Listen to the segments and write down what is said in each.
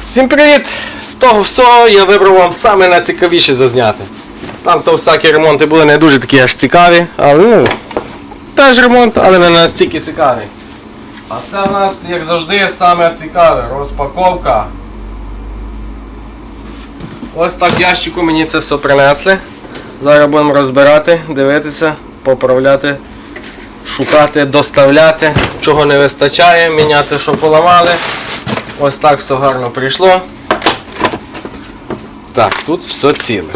Всім привіт! З того всього я вибрав вам саме найцікавіше зазняти. Там то всякі ремонти були не дуже такі аж цікаві, але ну, теж ремонт, але не настільки цікавий. А це в нас, як завжди, саме цікаве розпаковка. Ось так ящику мені це все принесли. Зараз будемо розбирати, дивитися, поправляти, шукати, доставляти, чого не вистачає, міняти, що поламали. Ось так все гарно прийшло. Так, тут все ціле.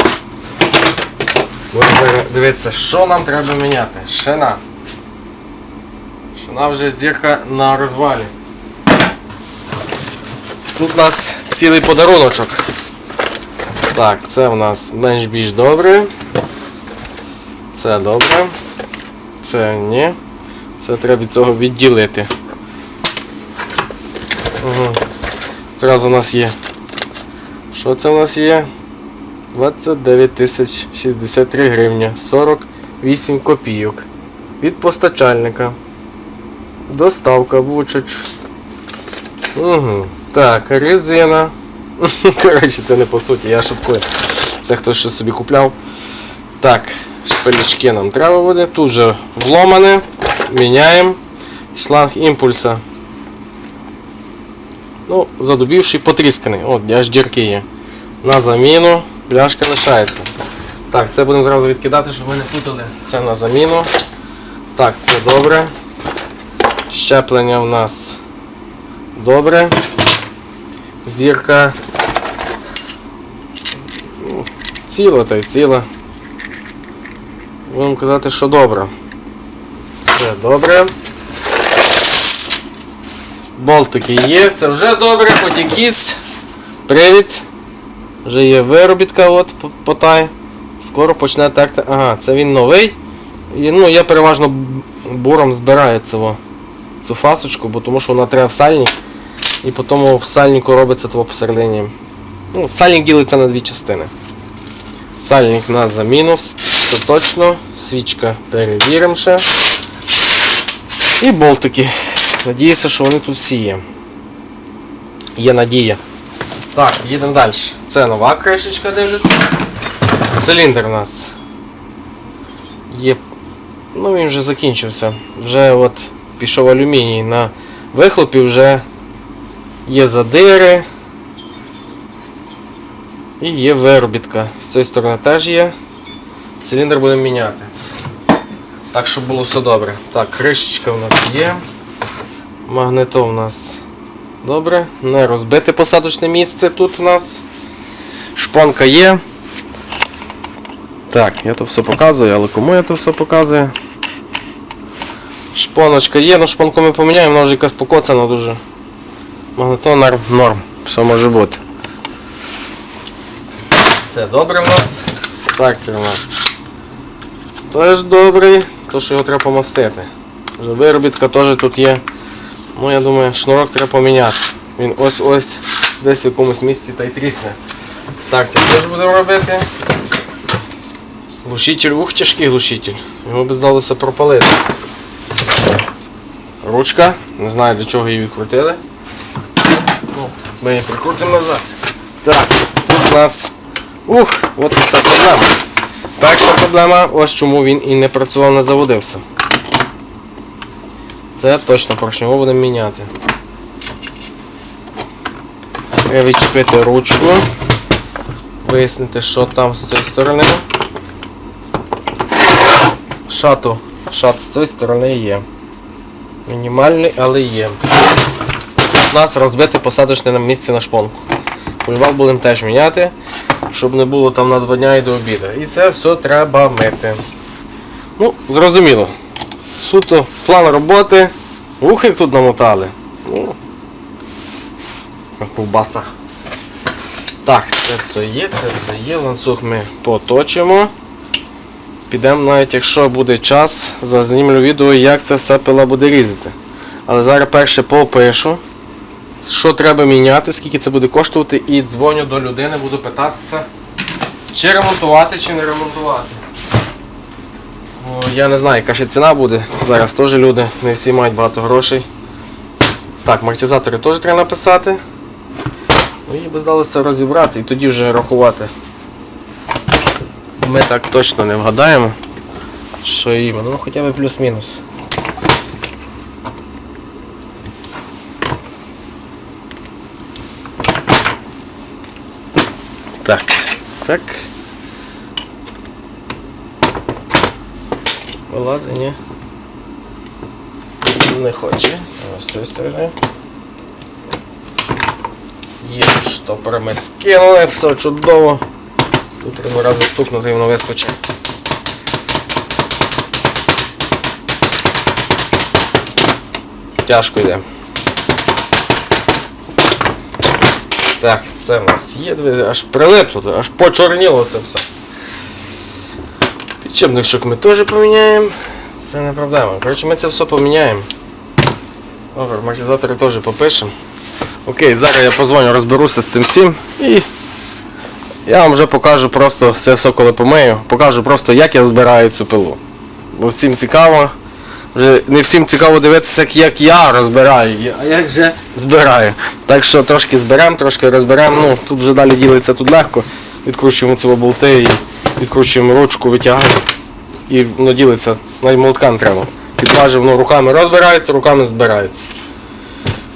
Будемо дивитися, що нам треба міняти. Шина. Шина вже зірка на розвалі. Тут у нас цілий подаруночок. Так, це в нас менш більш добре. Це добре. Це ні. Це треба від цього відділити. Угу. Зразу у нас є. Що це у нас є? 29 тисяч 63 гривня 48 копійок. Від постачальника. Доставка Бучач. Угу. Так, резина. Коротше, це не по суті, я шуткую. Це хтось щось собі купляв. Так, шпилячки нам треба буде. Тут же вломане. Міняємо. Шланг імпульса. Ну, задубівший, потрісканий. От, аж дірки є. На заміну. Пляшка лишається. Так, це будемо зразу відкидати, щоб ви не путали. Це на заміну. Так, це добре. Щеплення в нас добре. Зірка. ну, Ціла та й ціла. Будемо казати, що добре. Це добре. Болтики є, це вже добре, хоч якийсь привід. Вже є виробітка, от по- потай. Скоро почне терти. Ага, це він новий. І, ну, я переважно буром збираю цього, цю фасочку, бо тому що вона треба в сальник. І потім в сальнику робиться того посередині. Ну, сальник ділиться на дві частини. Сальник на заміну, це точно. Свічка перевіримо ще. І болтики. Надіюся, що вони тут всі є. Є надія. Так, їдемо далі. Це нова кришечка, дивлюся. Циліндр у нас. Є. Ну він вже закінчився. Вже от пішов алюміній на вихлопі, вже є задири. І є виробітка. З цієї сторони теж є. Циліндр будемо міняти. Так, щоб було все добре. Так, кришечка у нас є. Магнето у нас добре. Не розбите посадочне місце тут у нас. Шпонка є. Так, я то все показую, але кому я то все показую? Шпоночка є, ну шпонку ми поміняємо, вона вже якась покоцана дуже. Магнето норм, норм. Все може бути. Це добре в нас. Стартер у нас теж добрий, то що його треба помастити. Вже виробітка теж тут є. Ну я думаю, шнурок треба поміняти. Він ось ось десь в якомусь місці та й трісне. Стартер теж будемо робити. Глушитель, ух, тяжкий глушитель. Його би здалося пропалити. Ручка, не знаю для чого її відкрутили. Ну, Ми її прикрутимо назад. Так, тут у нас. Ух, от і вся проблема. Перша проблема, ось чому він і не працював, не заводився. Це точно поршньово будемо міняти. Відчепити ручку. Вияснити, що там з цієї сторони. Шату. Шат з цієї сторони є. Мінімальний, але є. У нас розбите посадочне на місце на шпонку. Кульвал будемо теж міняти, щоб не було там на два дня і до обіду. І це все треба мити. Ну, зрозуміло. Суто план роботи. Ух, як тут намотали. Ну, як ковбаса. Так, це все є, це все є. Ланцюг ми поточимо. Підемо навіть, якщо буде час, зазнімлю відео, як це все пила буде різати. Але зараз перше попишу, що треба міняти, скільки це буде коштувати, і дзвоню до людини, буду питатися, чи ремонтувати, чи не ремонтувати. Я не знаю, яка ще ціна буде. Зараз теж люди, не всі мають багато грошей. Так, амортизатори теж треба написати. Ну, її би здалося розібрати і тоді вже рахувати. Ми так точно не вгадаємо, що іменно, ну хоча б плюс-мінус. Так, так. Вилазить? Не хоче. Ось з сторони. Є штопори ми скинули, все чудово. Тут треба раз стукнути і воно вискочить. Тяжко йде. Так, це в нас є, аж прилипло, аж почорніло це все. Підчепничок ми теж поміняємо. Це не проблема. Коротше, ми це все поміняємо. Добре, амортизатори теж попишемо. Окей, зараз я позвоню, розберуся з цим всім і я вам вже покажу просто це все, коли помию. Покажу просто, як я збираю цю пилу. Бо всім цікаво. Вже не всім цікаво дивитися, як я розбираю, а як вже збираю. Так що трошки зберемо, трошки розберемо. Ну, тут вже далі ділиться тут легко. Відкручуємо ці болти і відкручуємо ручку, витягуємо. І воно ділиться, навіть молотка не треба. Підважив, воно руками розбирається, руками збирається.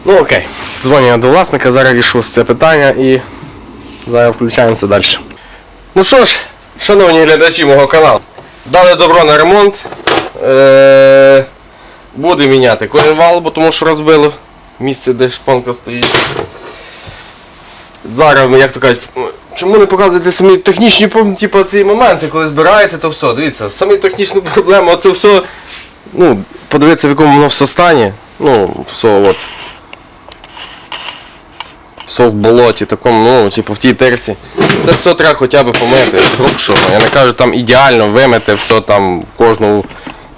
Ну окей, дзвоню я до власника, зараз рішу це питання і зараз включаємося далі. Ну що ж, шановні глядачі мого каналу, дали добро на ремонт. Е- буде міняти коленвал, бо тому що розбило місце, де шпонка стоїть. Зараз, як то кажуть, чому не показуєте самі технічні типу, ці моменти, коли збираєте, то все, дивіться, самі технічні проблеми, оце все, ну, подивитися в якому воно все стані. Ну, все от. Все в болоті, такому, ну, типу в тій терсі. Це все треба хоча б помити. Що. Я не кажу там ідеально вимити, все там кожну,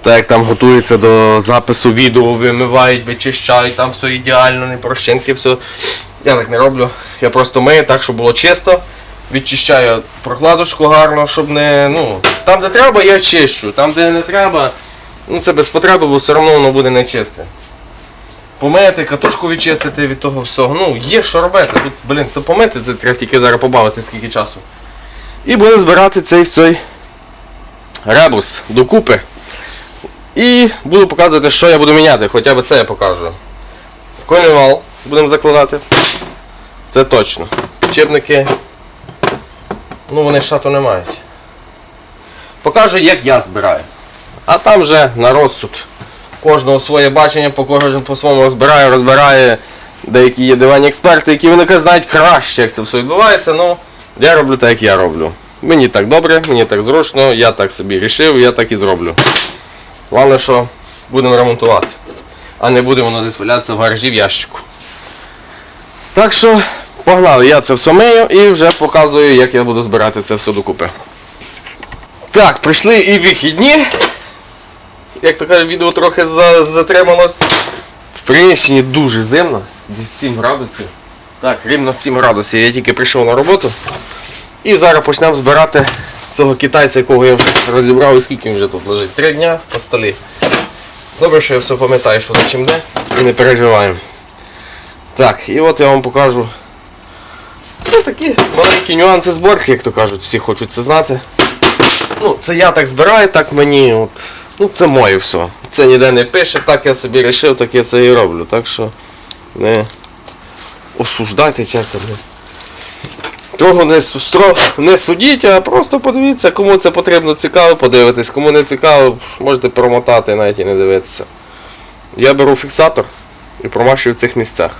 так як там готується до запису відео, вимивають, вичищають, там все ідеально, не прощинки, все. Я так не роблю. Я просто мию так, щоб було чисто. Відчищаю прокладочку гарно, щоб не. ну, Там де треба, я чищу. Там де не треба, ну це без потреби, бо все одно воно буде нечисте. Помити, катушку відчистити від того всього. Ну, є що робити. Тут, блін, це помити, це треба тільки зараз побавити скільки часу. І будемо збирати цей цей ребус докупи. І буду показувати, що я буду міняти. Хоча б це я покажу. Колінвал будемо закладати. Це точно. Підчепники. Ну вони шату не мають. Покажу, як я збираю. А там вже на розсуд. Кожного своє бачення, по кожен по-своєму розбирає, розбирає. Деякі є диванні експерти, які вони знають краще, як це все відбувається. Ну, я роблю так, як я роблю. Мені так добре, мені так зручно, я так собі рішив, я так і зроблю. Головне, що будемо ремонтувати. А не буде воно в гаражі в ящику. Так що, погнали, я це все мию і вже показую, як я буду збирати це все докупи. Так, прийшли і вихідні. Як кажуть, відео трохи затрималось. В приміщенні дуже зимно, десь 7 градусів. Так, рівно 7 градусів. Я тільки прийшов на роботу. І зараз почнемо збирати цього китайця, якого я вже розібрав, і скільки він вже тут лежить. Три дня на столі. Добре, що я все пам'ятаю, що за чим де, і не переживаємо. Так, і от я вам покажу ну, такі маленькі нюанси зборки, як то кажуть, всі хочуть це знати. Ну, це я так збираю, так мені. От, ну це моє все. Це ніде не пише, так я собі вирішив, так я це і роблю. Так що не осуждайте не. Того не, су- стро- не судіть, а просто подивіться, кому це потрібно цікаво, подивитись, кому не цікаво, можете промотати навіть і не дивитися. Я беру фіксатор і промащую в цих місцях.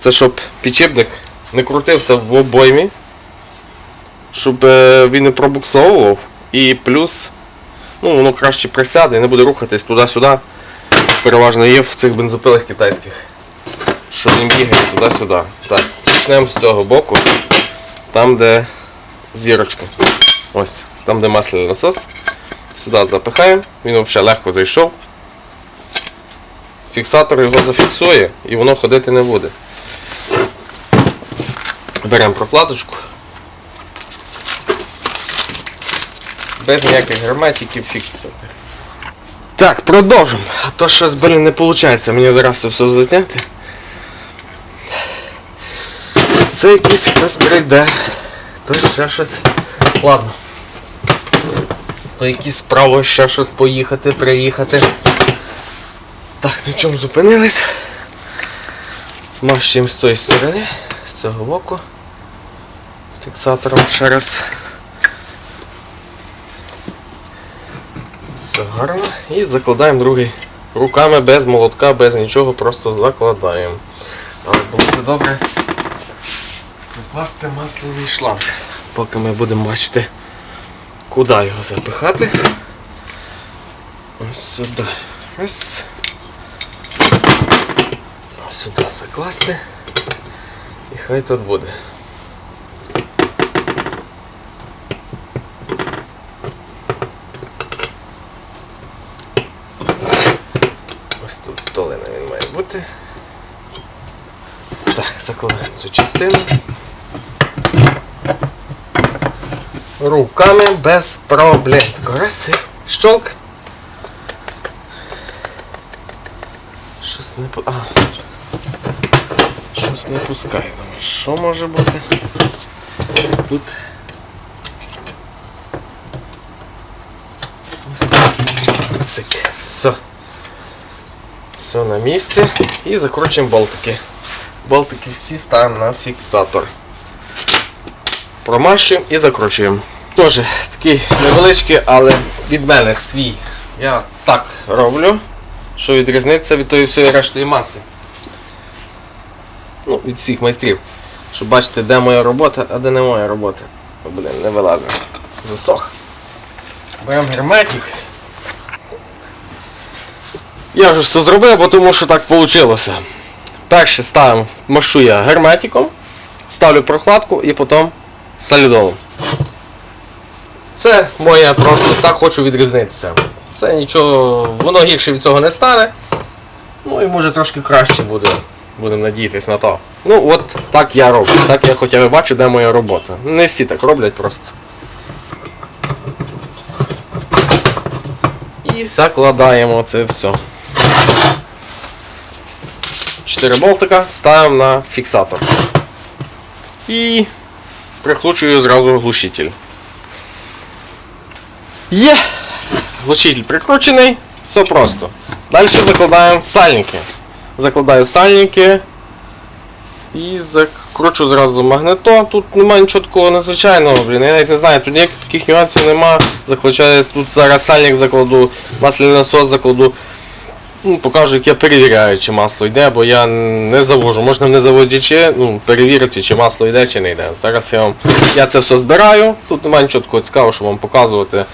Це щоб підчепник не крутився в обоймі, щоб е, він не пробуксовував і плюс ну, воно краще присяде і не буде рухатись туди-сюди. Переважно є в цих бензопилах китайських. Що він бігає туди-сюди. Так, почнемо з цього боку, там де зірочка. Ось, там де масляний насос. Сюди запихаємо, він взагалі легко зайшов. Фіксатор його зафіксує і воно ходити не буде. Беремо прокладочку. Без ніяких герметиків фіксації. Так, продовжимо. А то щось, блін, не виходить мені зараз це все зазняти. Це якийсь безбрейдер. То ще щось. Ладно. То якісь справи ще щось поїхати, приїхати. Так, на чому зупинились? Змащуємо з цієї сторони, цього боку. Фіксатором ще раз. Все гарно. І закладаємо другий. Руками без молотка, без нічого, просто закладаємо. Але було б добре закласти масляний шланг. Поки ми будемо бачити, куди його запихати. Ось сюди. Ось. Сюди закласти. Хай тут буде. Ось тут столина він має бути. Так, закладаємо цю частину. Руками без проблем. Кораси. Щолк. Щось не по. А. Щось не пускає. Що може бути? Тут. Все. Все на місці. І закручуємо болтики. Болтики всі ставимо на фіксатор. Промащуємо і закручуємо. Теж такий невеличкий, але від мене свій. Я так роблю, що відрізниться від тої всієї рештої маси. Ну, від всіх майстрів. Щоб бачити, де моя робота, а де не моя робота. О, блін, не вилазив. Засох. Беремо герметик. Я вже все зробив, тому що так вийшло. Перше ставимо, машу я герметиком, ставлю прокладку і потім солідолом. Це моє просто так хочу відрізнитися. Це нічого, воно гірше від цього не стане. Ну і може трошки краще буде. Будемо надіятися на то. Ну от так я роблю. Так я хоча б бачу, де моя робота. Не всі так роблять просто. І закладаємо це все. Чотири болтика ставимо на фіксатор. І прикручую зразу глушитель. Є! Глушитель прикручений, все просто. Далі закладаємо сальники. Закладаю сальники і закручу зразу магнето. Тут немає нічого такого незвичайного, блін. Я навіть не знаю, тут ніяких таких нюансів нема. Заключаю, тут зараз сальник закладу, масляний насос закладу. Ну, покажу, як я перевіряю, чи масло йде, бо я не завожу. Можна не заводячи, ну, перевірити, чи масло йде, чи не йде. Зараз я вам я це все збираю. Тут немає нічого такого цікавого, щоб вам показувати.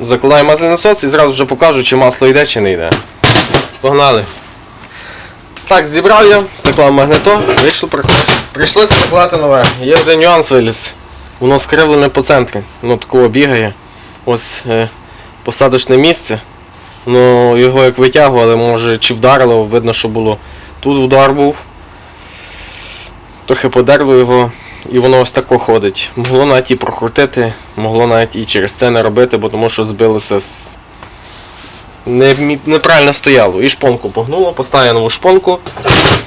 Закладаю масляний насос і зразу вже покажу, чи масло йде, чи не йде. Погнали. Так, зібрав я, заклав магнето, вийшло. Прийшлося заклати нове. Є один нюанс виліз. Воно скривлене по центрі. Воно такого бігає. Ось е, посадочне місце. Ну, його як витягували, може чи вдарило, видно, що було. Тут удар був. Трохи подерло його, і воно ось тако ходить. Могло навіть і прокрутити, могло навіть і через це не робити, бо тому що збилося з. Не, неправильно стояло. І шпонку погнуло, поставив нову шпонку,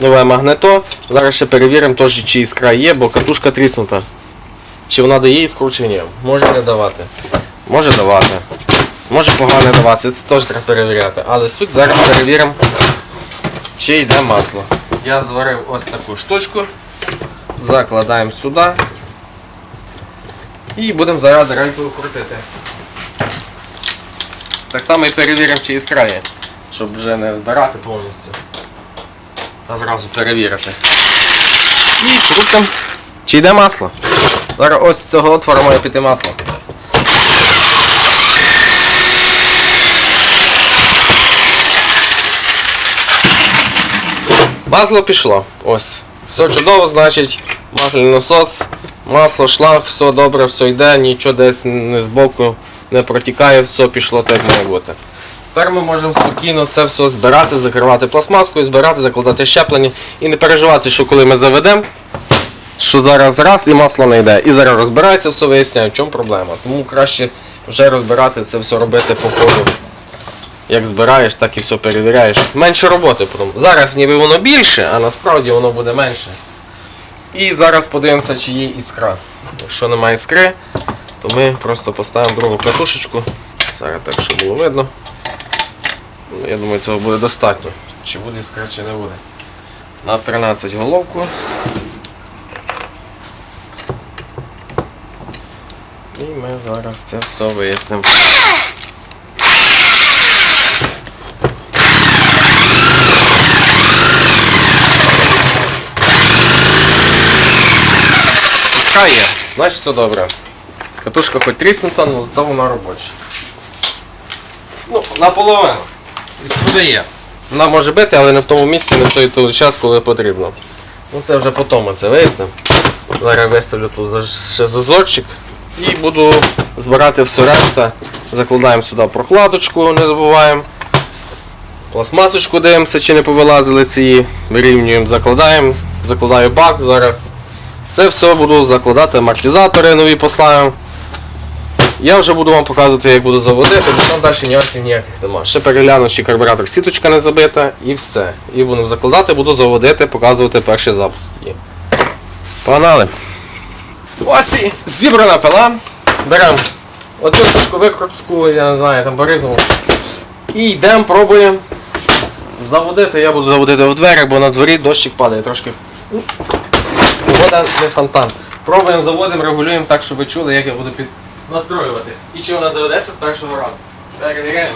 нове магнето. Зараз ще перевіримо, теж, чи іскра є, бо катушка тріснута. Чи вона дає іскру чи ні. Може не давати. Може давати. Може погано даватися, це теж треба перевіряти. Але суть зараз перевіримо, чи йде масло. Я зварив ось таку штучку. Закладаємо сюди. І будемо зараз рейкою крутити. Так само і перевіримо, чи іскра є. Щоб вже не збирати повністю. А зразу перевірити. І крутимо. Чи йде масло? Зараз ось з цього отвору має піти масло. Масло пішло. Ось. Все чудово, значить, масляний насос, масло, шланг, все добре, все йде, нічого десь не збоку не протікає, все пішло так має бути. Тепер ми можемо спокійно це все збирати, закривати пластмаскою, збирати, закладати щеплення і не переживати, що коли ми заведемо, що зараз раз і масло не йде. І зараз розбирається, все виясняє, в чому проблема. Тому краще вже розбирати це все робити по ходу. як збираєш, так і все перевіряєш. Менше роботи. Зараз ніби воно більше, а насправді воно буде менше. І зараз подивимося, чи є іскра. Якщо немає іскри, то ми просто поставимо другу катушечку. Зараз так, щоб було видно. Ну, Я думаю, цього буде достатньо. Чи буде іскра, чи не буде. На 13 головку. І ми зараз це все вияснимо. Іскра є, значить все добре. Катушка хоч тріснута, але зато вона робоча. Ну, наполовину. Іскру дає. Вона може бити, але не в тому місці, не в той, час, коли потрібно. Ну це вже потім ми це вияснимо. Зараз виставлю тут ще зазорчик і буду збирати все решта. Закладаємо сюди прокладочку, не забуваємо. Пластмасочку дивимося, чи не повилазили ці, вирівнюємо, закладаємо. Закладаю бак зараз. Це все буду закладати, амортизатори нові поставимо. Я вже буду вам показувати, як буду заводити, бо там далі нюансів ніяких нема. Ще перегляну, чи карбюратор сіточка не забита і все. І будемо закладати, буду заводити, показувати перший запуск. Погнали! Ось і зібрана пила. Беремо отверточку, викруточку, я не знаю, там по-різному. І йдемо, пробуємо заводити. Я буду заводити в двері, бо на дворі дощик падає трошки. Погода не фонтан. Пробуємо, заводимо, регулюємо так, щоб ви чули, як я буду під... настроювати. І чи вона заведеться з першого разу. Перевіряємо.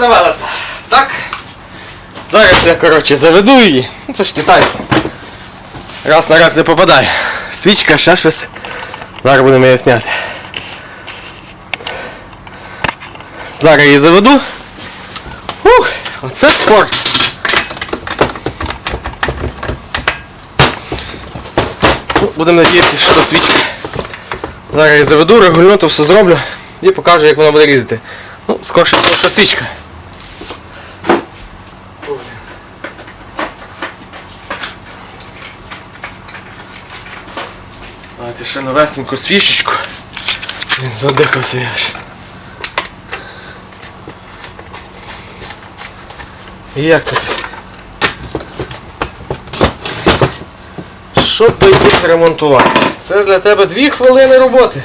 Завелася. Так. Зараз я, коротше, заведу її. Ну, Це ж китайці. Раз на раз не попадає. Свічка, ще щось. Зараз будемо її зняти. Зараз її заведу. Ух, оце спорт. Ну, Будемо надіятися, що свічка. Зараз я заведу, регульну, все зроблю і покажу, як вона буде різати. Ну, скорше що свічка. Давайте ще новесеньку свічечку. Він задихався я аж. І як тут? Що її зремонтувати? Це ж для тебе дві хвилини роботи.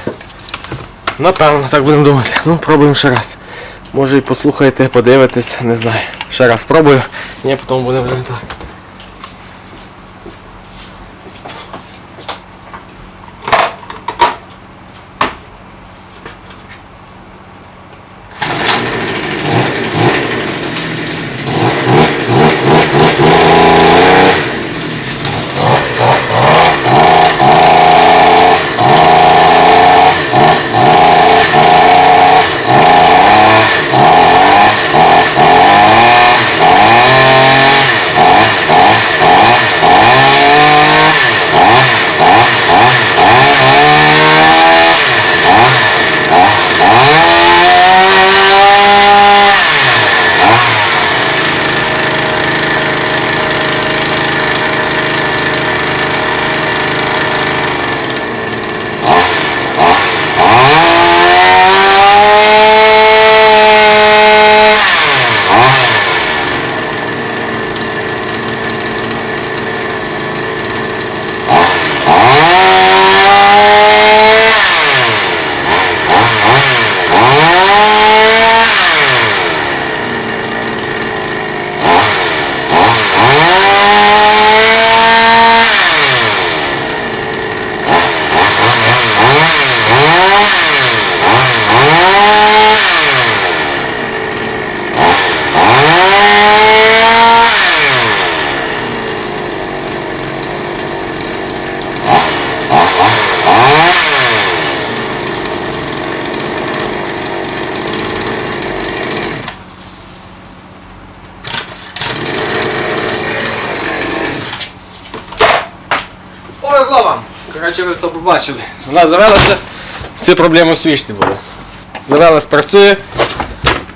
Напевно, так будемо думати. Ну, пробуємо ще раз. Може і послухаєте, подивитесь, не знаю. Ще раз пробую, ні, потім будемо вже так. ви все побачили. Вона завелася, всі проблеми в свічці були. Завелась, працює.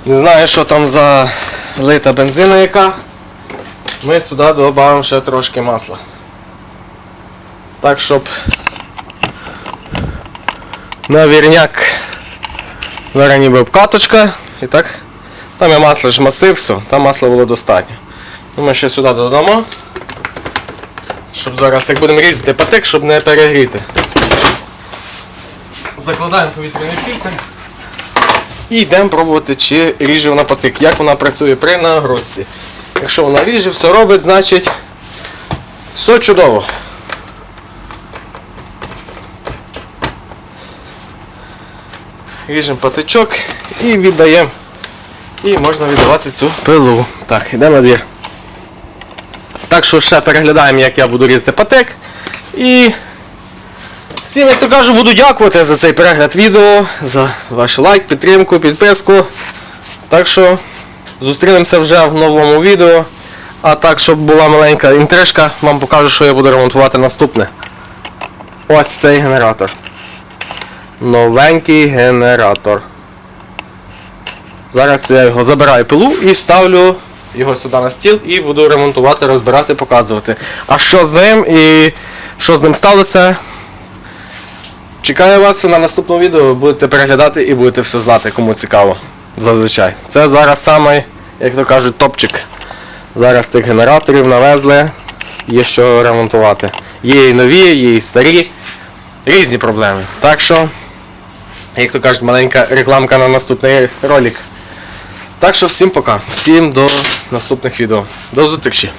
Не знаю, що там за лита бензина яка. Ми сюди додамо ще трошки масла. Так, щоб на вірняк зараз ніби обкаточка. І так. Там я масло ж мастив, все, там масла було достатньо. Ну, Ми ще сюди додамо. Щоб зараз, як будемо різати патик, щоб не перегріти. Закладаємо повітряний фільтр. І йдемо пробувати, чи ріже вона патик, як вона працює при нагрузці. Якщо вона ріже, все робить, значить все чудово. Ріжемо патичок і віддаємо. І можна віддавати цю пилу. Так, йдемо на двір. Так що ще переглядаємо, як я буду різати патик. І всім, як то кажу, буду дякувати за цей перегляд відео, за ваш лайк, підтримку, підписку. Так що зустрінемося вже в новому відео. А так, щоб була маленька інтрижка, вам покажу, що я буду ремонтувати наступне. Ось цей генератор. Новенький генератор. Зараз я його забираю пилу і ставлю його сюди на стіл і буду ремонтувати, розбирати, показувати. А що з ним і що з ним сталося? Чекаю вас на наступному відео, будете переглядати і будете все знати, кому цікаво. Зазвичай. Це зараз самий, як то кажуть, топчик. Зараз тих генераторів навезли, є що ремонтувати. Є і нові, є і старі. Різні проблеми. Так що, як то кажуть, маленька рекламка на наступний ролик. Так що всім пока. Всім до наступних відео. До зустрічі.